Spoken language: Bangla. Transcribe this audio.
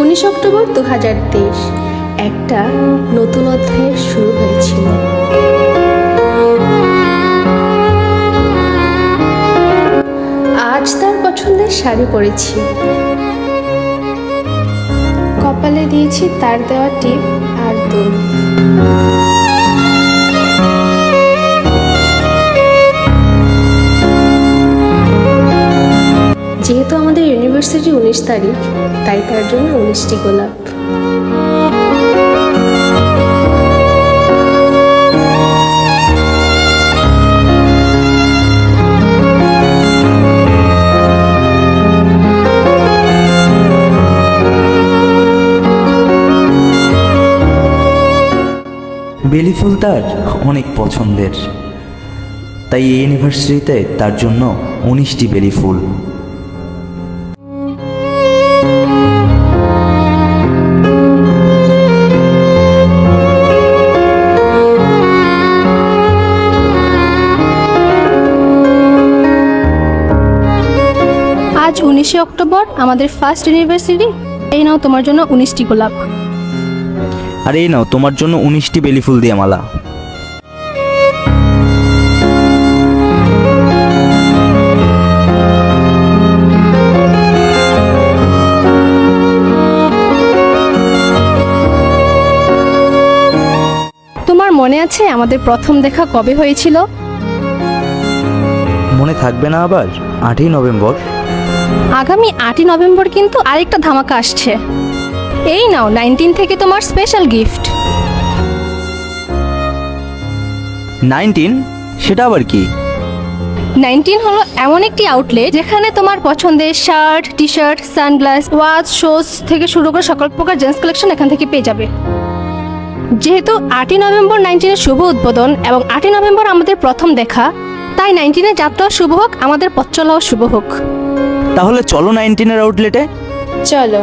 উনিশে অক্টোবর দু হাজার তেইশ। একটা নতুন অধ্যায়ের শুরু হয়েছিল। আজ তার পছন্দের শাড়ি পরেছি। কপালে দিয়েছি তার দেওয়া টিপ আর দুল। যেহেতু আমাদের ইউনিভার্সিটি উনিশ তারিখ, তাই তার জন্য উনিশটি গোলাপ। বেলি ফুল তার অনেক পছন্দের। তাই এই ইউনিভার্সিটিতে তার জন্য উনিশটি বেলি ফুল আজ উনিশে অক্টোবর আমাদের ফার্স্ট ইউনিভার্সিটি এই নাও তোমার জন্য উনিশটি গোলাপ। আর এই নাও তোমার জন্য উনিশটি বেলি ফুল দিয়ে মালা। তোমার মনে আছে আমাদের প্রথম দেখা কবে হয়েছিল? মনে থাকবে না আবার আটই নভেম্বর। আগামী আটই নভেম্বর কিন্তু আরেকটা ধামাকা আসছে। এই নাও নাইনটিন থেকে তোমার স্পেশাল গিফট নাইনটিন সেটা আবার কি? নাইনটিন হলো এমন একটি আউটলেট যেখানে তোমার পছন্দের shirt T shirt sunglass watch shoes থেকে শুরু করে সকল প্রকার জেন্টস কালেকশন এখান থেকে পেয়ে যাবে। যেহেতু আটই নভেম্বর নাইনটিনের শুভ উদ্বোধন এবং আটই নভেম্বর আমাদের প্রথম দেখা তাই নাইনটিনের যাত্রাও শুভ হোক আমাদের পথ চলাও শুভ হোক। তাহলে চলো নাইনটিনের আউটলেটে চলো।